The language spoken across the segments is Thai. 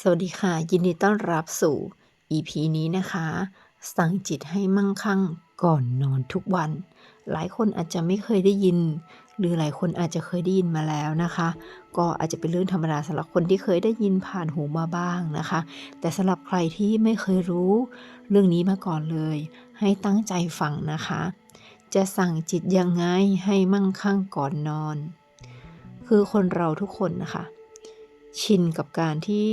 สวัสดีค่ะ ยินดีต้อนรับสู่ EP นี้นะคะ สั่งจิตให้มั่งคั่งก่อนนอนทุกวัน หลายคนอาจจะไม่เคยได้ยิน หรือหลายคนอาจจะเคยได้ยินมาแล้วนะคะ ก็อาจจะเป็นเรื่องธรรมดาสำหรับคนที่เคยได้ยินผ่านหูมาบ้างนะคะ แต่สำหรับใครที่ไม่เคยรู้เรื่องนี้มาก่อนเลย ให้ตั้งใจฟังนะคะ จะสั่งจิตยังไงให้มั่งคั่งก่อนนอน คือคนเราทุกคนนะคะ ชินกับการที่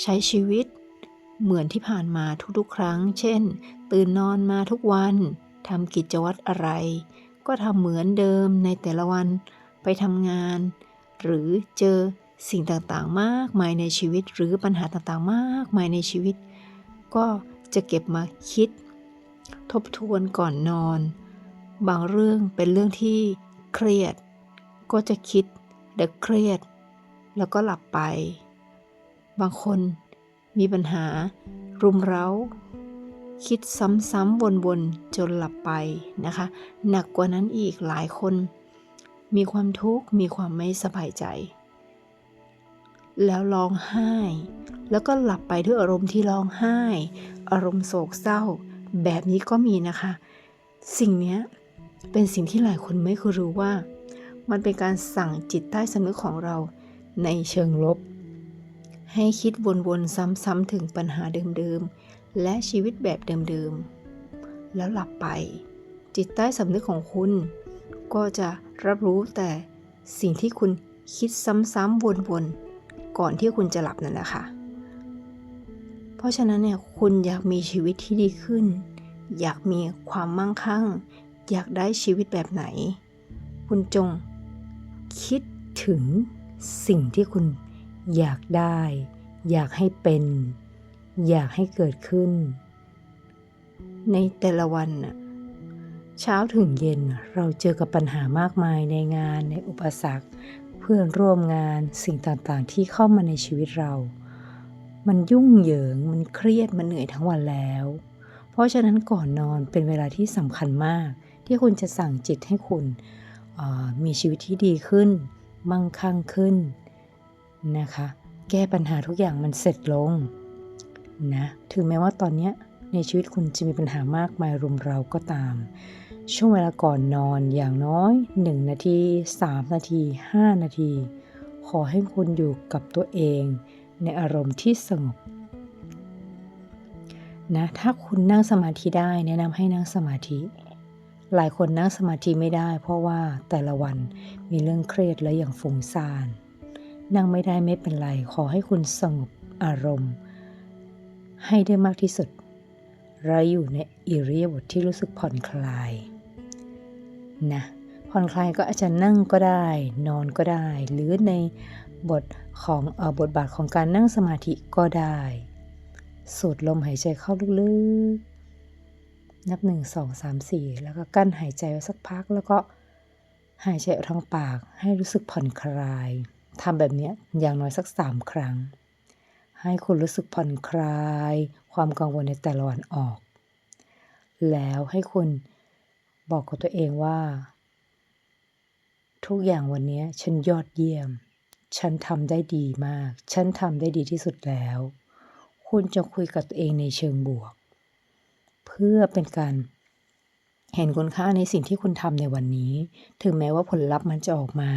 ใช้ชีวิต เหมือนที่ผ่านมาทุกๆ ครั้ง เช่น ตื่นนอนมาทุกวันทำกิจวัตรอะไร ก็ทำเหมือนเดิมในแต่ละวันไปทำงาน หรือเจอสิ่งต่างๆ มากมายในชีวิต หรือปัญหาต่างๆ มากมายในชีวิต ก็จะเก็บมาคิด ทบทวนก่อนนอน บางเรื่องเป็นเรื่องที่เครียด ก็จะคิดและเครียด แล้วก็หลับไป บางคนมีปัญหา รุมเร้า คิดซ้ำๆวนๆ จนหลับไปนะคะ หนักกว่านั้นอีกหลายคน มีความทุกข์ มีความไม่สบายใจ แล้วร้องไห้ แล้วก็หลับไปด้วยอารมณ์ที่ร้องไห้ อารมณ์โศกเศร้า แบบนี้ก็มีนะคะ สิ่งนี้เป็นสิ่งที่หลายคนไม่เคยรู้ว่า มันเป็นการสั่งจิตใต้สำนึกของเรา ในเชิงลบ ให้คิดวนๆซ้ำๆถึงปัญหาเดิมๆ และชีวิตแบบเดิมๆ แล้วหลับไป จิตใต้สำนึกของคุณ ก็จะรับรู้แต่สิ่งที่คุณคิดซ้ำๆวนๆ ก่อนที่คุณจะหลับนั่นแหละค่ะ เพราะฉะนั้นเนี่ยคุณอยากมีชีวิตที่ดีขึ้น อยากมีความมั่งคั่ง อยากได้ชีวิตแบบไหน คุณจงคิดถึง สิ่งที่คุณอยากได้ อยากให้เป็น อยากให้เกิดขึ้น ในแต่ละวันน่ะเช้าถึงเย็นเราเจอกับปัญหามากมายในงานในอุปสรรค เพื่อนร่วมงานสิ่งต่างๆ ที่เข้ามาในชีวิตเรา มันยุ่งเหยิงมันเครียดมันเหนื่อยทั้งวันแล้ว เพราะฉะนั้นก่อนนอนเป็นเวลาที่สำคัญมาก ที่คุณจะสั่งจิตให้คุณมีชีวิตที่ดีขึ้น มั่งคั่งขึ้นนะคะ แก้ปัญหาทุกอย่างมันเสร็จลงนะถึงแม้ว่าตอนนี้ในชีวิตคุณจะมีปัญหามากมายรุมเราก็ตาม ช่วงเวลาก่อนนอนอย่างน้อย 1 นาที 3 นาที 5 นาที ขอให้คุณอยู่กับตัวเอง ในอารมณ์ที่สงบนะถ้าคุณนั่งสมาธิได้แนะนำให้นั่งสมาธิ หลายคนนั่งสมาธิไม่ได้ เพราะว่าแต่ละวันมีเรื่องเครียดและอย่างฟุ้งซ่าน นั่งไม่ได้ไม่เป็นไร ขอให้คุณสงบอารมณ์ ให้ได้มากที่สุดเราอยู่ในอิริยาบถทที่รู้สึกผ่อนคลายนะผ่อนคลายก็อาจจะนั่งก็ได้ นอนก็ได้ หรือในบทของอบทบาทของการนั่งสมาธิก็ได้ สูดลมหายใจเข้าลึกๆ นับหนึ่งสองสามสี่แล้วก็กั้นหายใจไว้สักพัก แล้วก็หายใจออกทางปากให้รู้สึกผ่อนคลายทำแบบนี้อย่างน้อยสักสามครั้ง ให้คุณรู้สึกผ่อนคลาย ความกังวลในแต่ละวันออก แล้วให้คุณบอกกับตัวเองว่า ทุกอย่างวันนี้ฉันยอดเยี่ยม ฉันทำได้ดีมาก ฉันทำได้ดีที่สุดแล้ว คุณจะคุยกับตัวเองในเชิงบวก เพื่อเป็นการเห็นคุณค่าในสิ่งที่คุณทำในวันนี้ ถึงแม้ว่าผลลัพธ์มันจะออกมา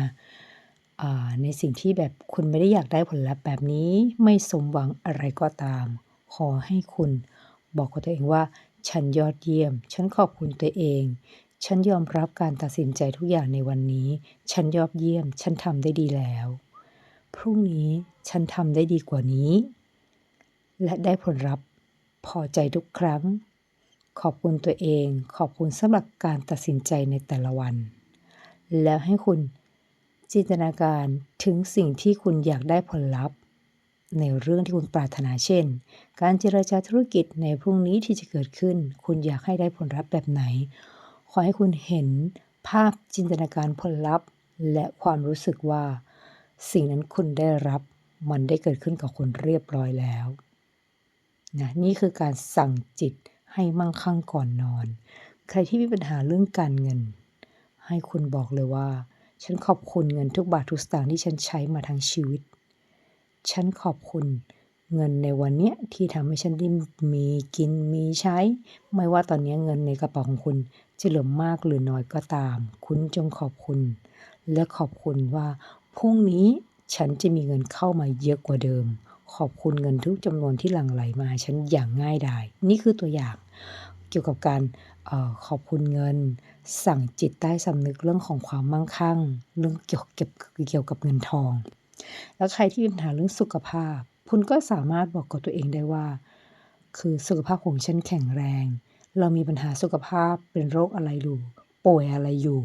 ในสิ่งที่แบบคุณไม่ได้อยากได้ผลลัพธ์แบบนี้ ไม่สมหวังอะไรก็ตาม ขอให้คุณบอกกับตัวเองว่า ฉันยอดเยี่ยม ฉันขอบคุณตัวเอง ฉันยอมรับการตัดสินใจทุกอย่างในวันนี้ ฉันยอดเยี่ยม ฉันทำได้ดีแล้ว พรุ่งนี้ฉันทำได้ดีกว่านี้ และได้ผลลัพธ์พอใจทุกครั้ง ขอบคุณตัวเอง ขอบคุณสำหรับการตัดสินใจในแต่ละวัน แล้วให้คุณจินตนาการถึงสิ่งที่คุณอยากได้ผลลัพธ์ ในเรื่องที่คุณปรารถนาเช่น การเจราจาธุรกิจในพรุ่งนี้ที่จะเกิดขึ้น คุณอยากให้ได้ผลลัพธ์แบบไหน ขอให้คุณเห็นภาพจินตนาการผลลัพธ์ และความรู้สึกว่า สิ่งนั้นคุณได้รับมันได้เกิดขึ้นกับคุณเรียบร้อยแล้วนะนี่คือการสั่งจิต ให้มั่งคั่งก่อนนอน ใครที่มีปัญหาเรื่องการเงิน ให้คุณบอกเลยว่า ฉันขอบคุณเงินทุกบาททุกสตางค์ที่ฉันใช้มาทั้งชีวิต ฉันขอบคุณเงินในวันเนี้ยที่ทำให้ฉันได้มีกินมีใช้ ไม่ว่าตอนนี้เงินในกระเป๋าของคุณจะเหลือมากหรือน้อยก็ตาม คุณจงขอบคุณ และขอบคุณว่าพรุ่งนี้ฉันจะมีเงินเข้ามาเยอะกว่าเดิม ขอบคุณเงินทุกจำนวนที่หลั่งไหลมาฉันอย่างง่ายดาย นี่คือตัวอย่างเกี่ยวกับการออขอบคุณเงิน สั่งจิตใต้สำนึกเรื่องของความมั่งคั่ง เรื่องเกี่ยวก็บเกี่ยวกับเงินทอง แล้วใครที่มีปัญหาเรื่องสุขภาพ คุณก็สามารถบอกกับตัวเองได้ว่า คือสุขภาพของฉันแข็งแรง เรามีปัญหาสุขภาพเป็นโรคอะไรอยู่ป่วยอะไรอยู่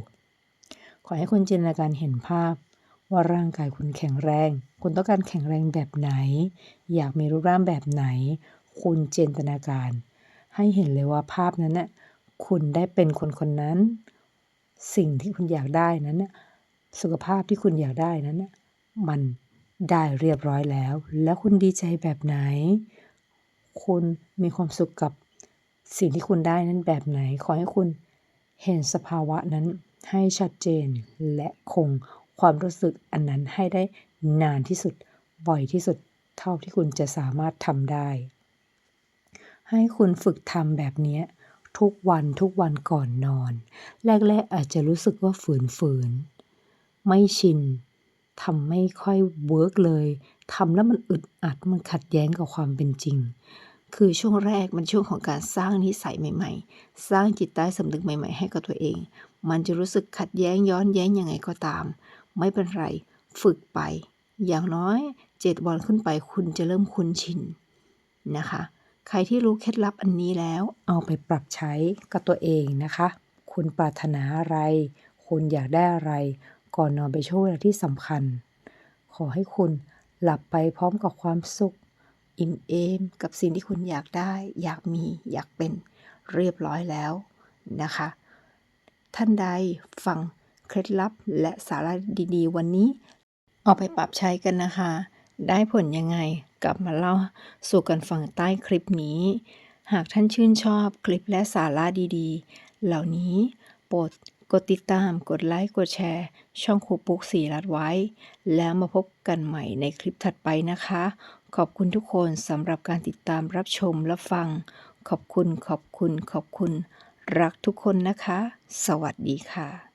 ขอให้คุณจินตนาการเห็นภาพ ว่าร่างกายคุณแข็งแรง คุณต้องการแข็งแรงแบบไหน อยากมีรูปร่างแบบไหน คุณจินตนาการ ให้เห็นเลยว่าภาพนั้นน่ะคุณได้เป็นคนคนนั้น สิ่งที่คุณอยากได้นั้นน่ะสุขภาพที่คุณอยากได้นั้นน่ะมันได้เรียบร้อยแล้ว แล้วคุณดีใจแบบไหน คุณมีความสุขกับสิ่งที่คุณได้นั้นแบบไหน ขอให้คุณเห็นสภาวะนั้นให้ชัดเจนและคง ความรู้สึกอันนั้นให้ได้นานที่สุด บ่อยที่สุดเท่าที่คุณจะสามารถทำได้ ให้คุณฝึกทำแบบนี้ทุกวันทุกวันก่อนนอน แรกๆอาจจะรู้สึกว่าฝืนๆ ไม่ชินทำไม่ค่อยเวิร์กเลยทำแล้วมันอึดอัดมันขัดแย้งกับความเป็นจริง คือช่วงแรกมันช่วงของการสร้างนิสัยใหม่ ๆ สร้างจิตใต้สำนึกใหม่ ๆ ให้กับตัวเอง มันจะรู้สึกขัดแย้งย้อนแย้งยังไงก็ตาม ไม่เป็นไร ฝึกไป อย่างน้อยเจ็ดวันขึ้นไปคุณจะเริ่มคุ้นชินนะคะ ใครที่รู้เคล็ดลับอันนี้แล้วเอาไปปรับใช้กับตัวเองนะคะ คุณปรารถนาอะไร คุณอยากได้อะไร ก่อนนอนไปช่วงเวลาที่สำคัญ ขอให้คุณหลับไปพร้อมกับความสุข อิ่มเอมกับสิ่งที่คุณอยากได้ อยากมีอยากเป็นเรียบร้อยแล้วนะคะ ท่านใดฟัง เคล็ดลับและสาระดีๆ วันนี้ เอาไปปรับใช้กันนะคะ ได้ผลยังไงกลับมาเล่าสู่กันฟังใต้คลิปนี้ หากท่านชื่นชอบคลิปและสาระดีๆ เหล่านี้ โปรดกดติดตาม กดไลค์ กดแชร์ ช่องครูปุ๊กสีรัดไว้ แล้วมาพบกันใหม่ในคลิปถัดไปนะคะ ขอบคุณทุกคนสำหรับการติดตามรับชมและฟัง ขอบคุณ ขอบคุณ ขอบคุณ รักทุกคนนะคะ สวัสดีค่ะ